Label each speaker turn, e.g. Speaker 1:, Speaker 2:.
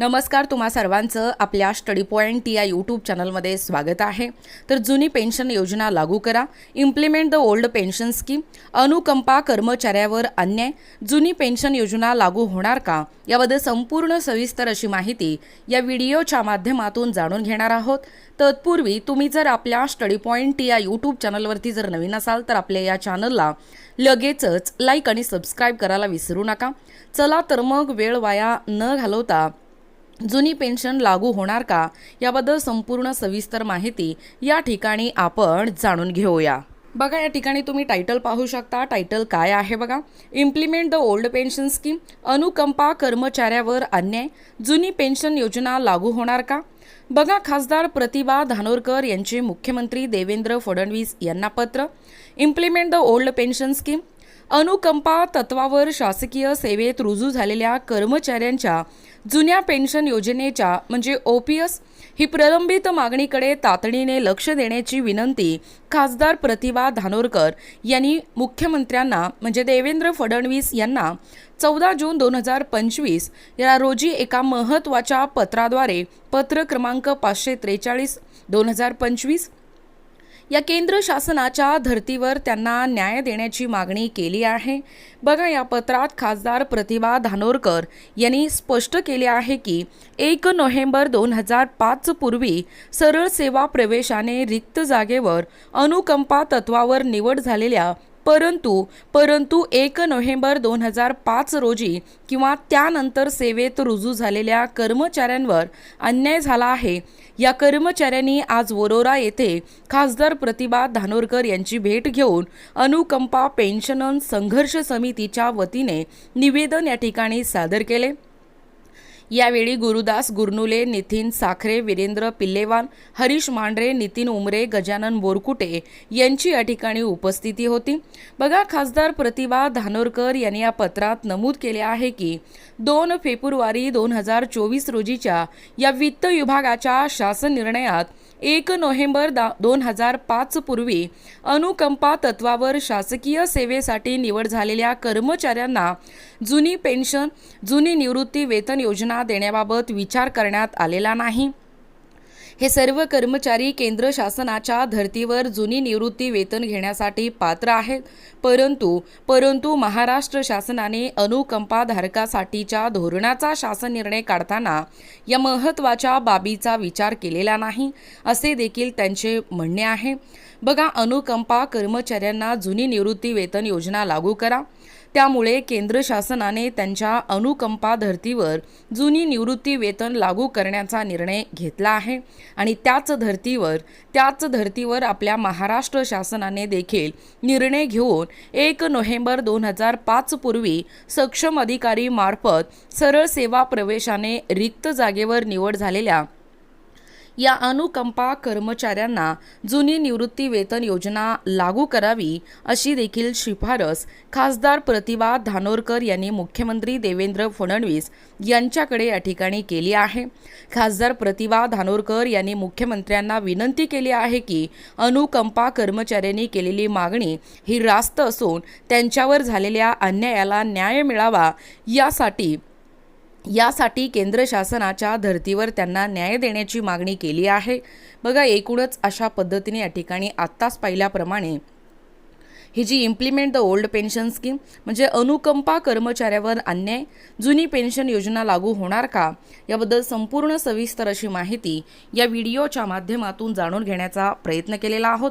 Speaker 1: नमस्कार तुम्हा सर्वांचं आपल्या स्टडी पॉईंट या यूट्यूब चॅनलमध्ये स्वागत आहे. तर जुनी पेन्शन योजना लागू करा. Implement the old pension scheme अनुकंपा कर्मचाऱ्यावर अन्याय. जुनी पेन्शन योजना लागू होणार का? याबद्दल संपूर्ण सविस्तर अशी माहिती या व्हिडिओच्या माध्यमातून जाणून घेणार आहोत. तत्पूर्वी तुम्ही जर आपल्या स्टडी पॉईंट या यूट्यूब चॅनलवरती जर नवीन असाल तर आपल्या या चॅनलला लगेचच लाईक आणि सबस्क्राईब करायला विसरू नका. चला तर मग वेळ वाया न घालवता जुनी पेन्शन लागू होणार का याबद्दल संपूर्ण सविस्तर माहिती या ठिकाणी आपण जाणून घेऊया. बघा या ठिकाणी तुम्ही टायटल पाहू शकता. टायटल काय आहे बघा? Implement the old pension scheme अनुकंपा कर्मचाऱ्यावर अन्याय. जुनी पेन्शन योजना लागू होणार का? बघा खासदार प्रतिभा धानोरकर यांचे मुख्यमंत्री देवेंद्र फडणवीस यांना पत्र. Implement the old pension scheme अनुकंपा तत्वावर शासकीय सेवेत रुजू झालेल्या कर्मचाऱ्यांच्या जुन्या पेन्शन योजनेच्या म्हणजे ओ पी एस ही प्रलंबित मागणीकडे तातडीने लक्ष देण्याची विनंती खासदार प्रतिभा धानोरकर यांनी मुख्यमंत्र्यांना म्हणजे देवेंद्र फडणवीस यांना चौदा जून दोन हजार पंचवीस या रोजी एका महत्त्वाच्या पत्राद्वारे पत्र क्रमांक पाचशे त्रेचाळीस दोन हजार पंचवीस या केंद्र शासनाच्या धर्तीवर त्यांना न्याय देण्याची मागणी केली आहे. बघा या पत्रात खासदार प्रतिभा धानोरकर यांनी स्पष्ट केले आहे की एक नोव्हेंबर दोन हजार पाच पूर्वी सरळ सेवा प्रवेशाने रिक्त जागेवर अनुकंपा तत्वावर निवड झालेल्या परंतु परंतु एक नोव्हेंबर दोन हजार पाच रोजी किंवा त्यानंतर सेवेत रुजू झालेल्या कर्मचाऱ्यांवर अन्याय झाला आहे. या कर्मचाऱ्यांनी आज वरोरा येथे खासदार प्रतिभा धानोरकर यांची भेट घेऊन अनुकंपा पेन्शन संघर्ष समितीच्या वतीने निवेदन या ठिकाणी सादर केले. यावेळी गुरुदास गुरनुले नितीन साखरे वीरेंद्र पिल्लेवान हरीश मांढरे नितीन उमरे गजानन बोरकुटे यांची या ठिकाणी उपस्थिती होती. बघा खासदार प्रतिभा धानोरकर यांनी या पत्रात नमूद केले आहे की दोन फेब्रुवारी दोन हजार चोवीस रोजीच्या या वित्त विभागाच्या शासन निर्णयात एक नोव्हेंबर दा दोन हजार पाच पूर्वी अनुकंपा तत्वावर शासकीय सेवेसाठी निवड झालेल्या कर्मचाऱ्यांना जुनी पेन्शन जुनी निवृत्ती वेतन योजना देण्याबाबत विचार करण्यात आलेला नाही. हे सर्व कर्मचारी केंद्र शासनाच्या धर्तीवर जुनी निवृत्ती वेतन घेण्यासाठी पात्र आहेत. परंतु परंतु महाराष्ट्र शासनाने अनुकंपा धारकासाठीच्या धोरणाचा शासन निर्णय काढताना या महत्त्वाच्या बाबीचा विचार केलेला नाही असे देखील त्यांचे म्हणणे आहे. बघा अनुकंपा कर्मचाऱ्यांना जुनी निवृत्ती वेतन योजना लागू करा. त्यामुळे केंद्र शासनाने त्यांच्या अनुकंपा धर्तीवर जुनी निवृत्ती वेतन लागू करण्याचा निर्णय घेतला आहे. आणि त्याच धर्तीवर त्याच धर्तीवर आपल्या महाराष्ट्र शासनाने देखील निर्णय घेऊन एक नोव्हेंबर दोन हजार पाच पूर्वी सक्षम अधिकारी मार्फत सरळ सेवा प्रवेशाने रिक्त जागेवर निवड झालेल्या या अनुकंपा कर्मचाऱ्यांना जुनी निवृत्ती वेतन योजना लागू करावी अशी देखील शिफारस खासदार प्रतिभा धानोरकर यांनी मुख्यमंत्री देवेंद्र फडणवीस यांच्याकडे या ठिकाणी केली आहे. खासदार प्रतिभा धानोरकर यांनी मुख्यमंत्र्यांना विनंती केली आहे की अनुकंपा कर्मचाऱ्यांनी केलेली मागणी ही रास्त असून त्यांच्यावर झालेल्या अन्यायाला न्याय मिळावा यासाठी यासाठी केंद्र शासनाच्या धर्तीवर त्यांना न्याय देण्याची मागणी केली आहे. बघा एकूणच अशा पद्धतीने या ठिकाणी आत्ताच पाहिल्याप्रमाणे ही जी implement the old pension scheme म्हणजे अनुकंपा कर्मचाऱ्यावर अन्याय जुनी पेन्शन योजना लागू होणार का? याबद्दल संपूर्ण सविस्तर अशी माहिती या व्हिडिओच्या माध्यमातून जाणून घेण्याचा प्रयत्न केलेला आहोत.